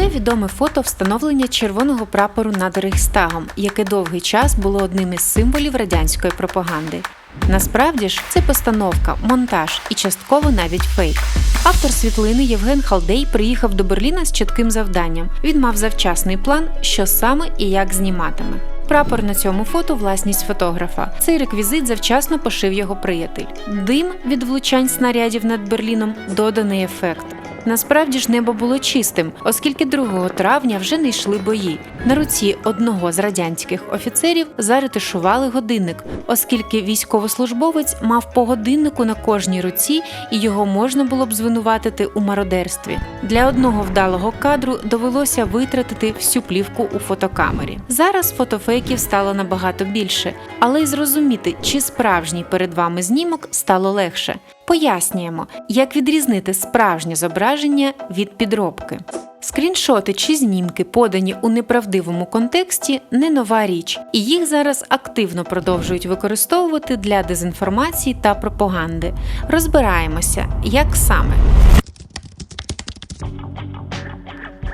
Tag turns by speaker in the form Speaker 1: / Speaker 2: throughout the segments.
Speaker 1: Це відоме фото встановлення червоного прапору над Рейхстагом, яке довгий час було одним із символів радянської пропаганди. Насправді ж це постановка, монтаж і частково навіть фейк. Автор світлини Євген Халдей приїхав до Берліна з чітким завданням. Він мав завчасний план, що саме і як зніматиме. Прапор на цьому фото власність фотографа. Цей реквізит завчасно пошив його приятель. Дим від влучань снарядів над Берліном доданий ефект. Насправді ж небо було чистим, оскільки 2 травня вже не йшли бої. На руці одного з радянських офіцерів заретишували годинник, оскільки військовослужбовець мав по годиннику на кожній руці і його можна було б звинуватити у мародерстві. Для одного вдалого кадру довелося витратити всю плівку у фотокамері. Зараз фотофейків стало набагато більше, але й зрозуміти, чи справжній перед вами знімок стало легше. Пояснюємо, як відрізнити справжнє зображення від підробки. Скріншоти чи знімки, подані у неправдивому контексті, не нова річ, і їх зараз активно продовжують використовувати для дезінформації та пропаганди. Розбираємося, як саме.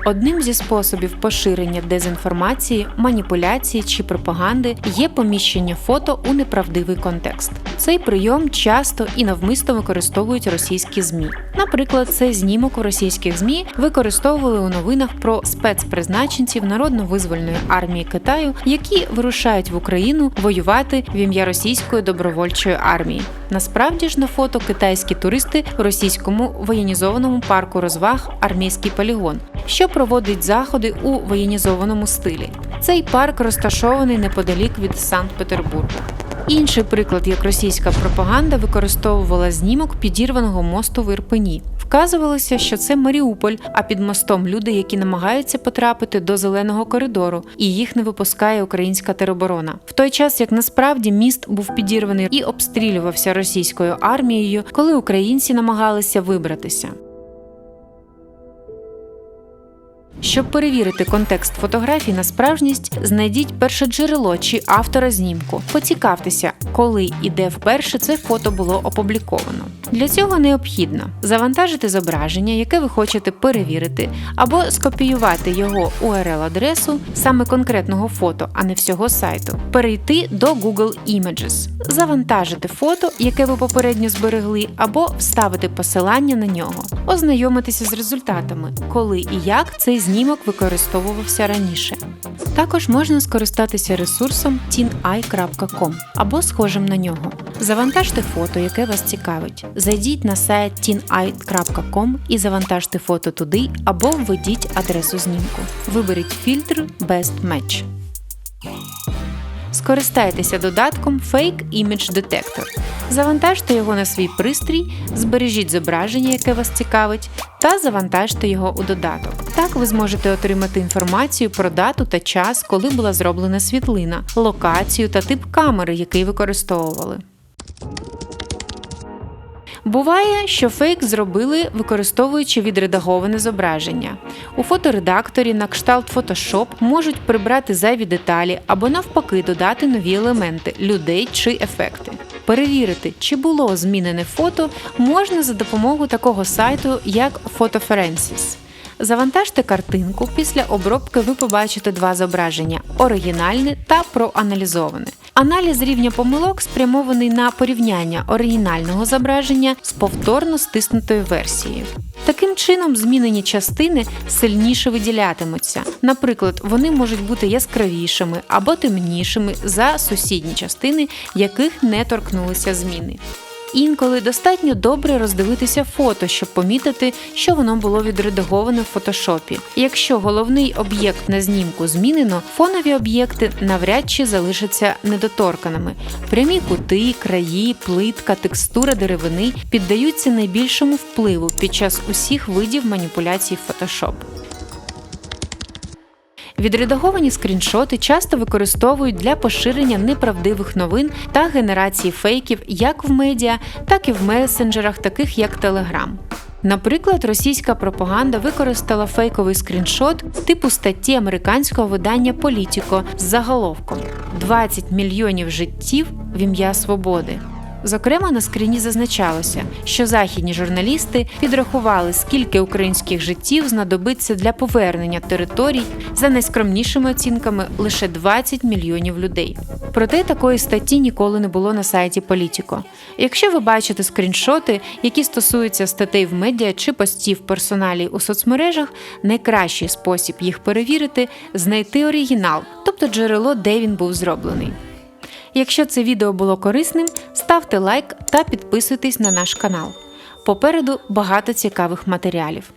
Speaker 1: Одним зі способів поширення дезінформації, маніпуляції чи пропаганди є поміщення фото у неправдивий контекст. Цей прийом часто і навмисно використовують російські змі. Наприклад, цей знімок у російських змі використовували у новинах про спецпризначенців народно-визвольної армії Китаю, які вирушають в Україну воювати в ім'я російської добровольчої армії. Насправді ж на фото китайські туристи в російському воєнізованому парку розваг Армійський полігон, що проводить заходи у воєнізованому стилі. Цей парк розташований неподалік від Санкт-Петербургу. Інший приклад, як російська пропаганда використовувала знімок підірваного мосту в Ірпені. Вказувалося, що це Маріуполь, а під мостом люди, які намагаються потрапити до зеленого коридору, і їх не випускає українська тероборона. В той час, як насправді міст був підірваний і обстрілювався російською армією, коли українці намагалися вибратися. Щоб перевірити контекст фотографій на справжність, знайдіть перше джерело чи автора знімку. Поцікавтеся, коли і де вперше це фото було опубліковано. Для цього необхідно завантажити зображення, яке ви хочете перевірити, або скопіювати його URL-адресу саме конкретного фото, а не всього сайту, перейти до Google Images, завантажити фото, яке ви попередньо зберегли, або вставити посилання на нього, ознайомитися з результатами, коли і як цей знімок використовувався раніше. Також можна скористатися ресурсом tineye.com або схожим на нього. Завантажте фото, яке вас цікавить. Зайдіть на сайт tineye.com і завантажте фото туди або введіть адресу знімку. Виберіть фільтр Best Match. Скористайтеся додатком Fake Image Detector. Завантажте його на свій пристрій, збережіть зображення, яке вас цікавить, та завантажте його у додаток. Так ви зможете отримати інформацію про дату та час, коли була зроблена світлина, локацію та тип камери, який використовували. Буває, що фейк зробили, використовуючи відредаговане зображення. У фоторедакторі на кшталт Photoshop можуть прибрати зайві деталі або навпаки додати нові елементи, людей чи ефекти. Перевірити, чи було змінене фото, можна за допомогою такого сайту, як Photoforensis. Завантажте картинку. Після обробки ви побачите два зображення оригінальне та проаналізоване. Аналіз рівня помилок спрямований на порівняння оригінального зображення з повторно стиснутою версією. Таким чином, змінені частини сильніше виділятимуться. Наприклад, вони можуть бути яскравішими або темнішими за сусідні частини, яких не торкнулися зміни. Інколи достатньо добре роздивитися фото, щоб помітити, що воно було відредаговане в фотошопі. Якщо головний об'єкт на знімку змінено, фонові об'єкти навряд чи залишаться недоторканими. Прямі кути, краї, плитка, текстура деревини піддаються найбільшому впливу під час усіх видів маніпуляцій Photoshop. Відредаговані скріншоти часто використовують для поширення неправдивих новин та генерації фейків як в медіа, так і в месенджерах, таких як Telegram. Наприклад, російська пропаганда використала фейковий скріншот типу статті американського видання Політіко з заголовком «20 мільйонів життів в ім'я свободи. Зокрема, на скрині зазначалося, що західні журналісти підрахували, скільки українських життів знадобиться для повернення територій за найскромнішими оцінками лише 20 мільйонів людей. Проте такої статті ніколи не було на сайті Політіко. Якщо ви бачите скріншоти, які стосуються статей в медіа чи постів персоналій у соцмережах, найкращий спосіб їх перевірити знайти оригінал, тобто джерело, де він був зроблений. Якщо це відео було корисним, ставте лайк та підписуйтесь на наш канал. Попереду багато цікавих матеріалів.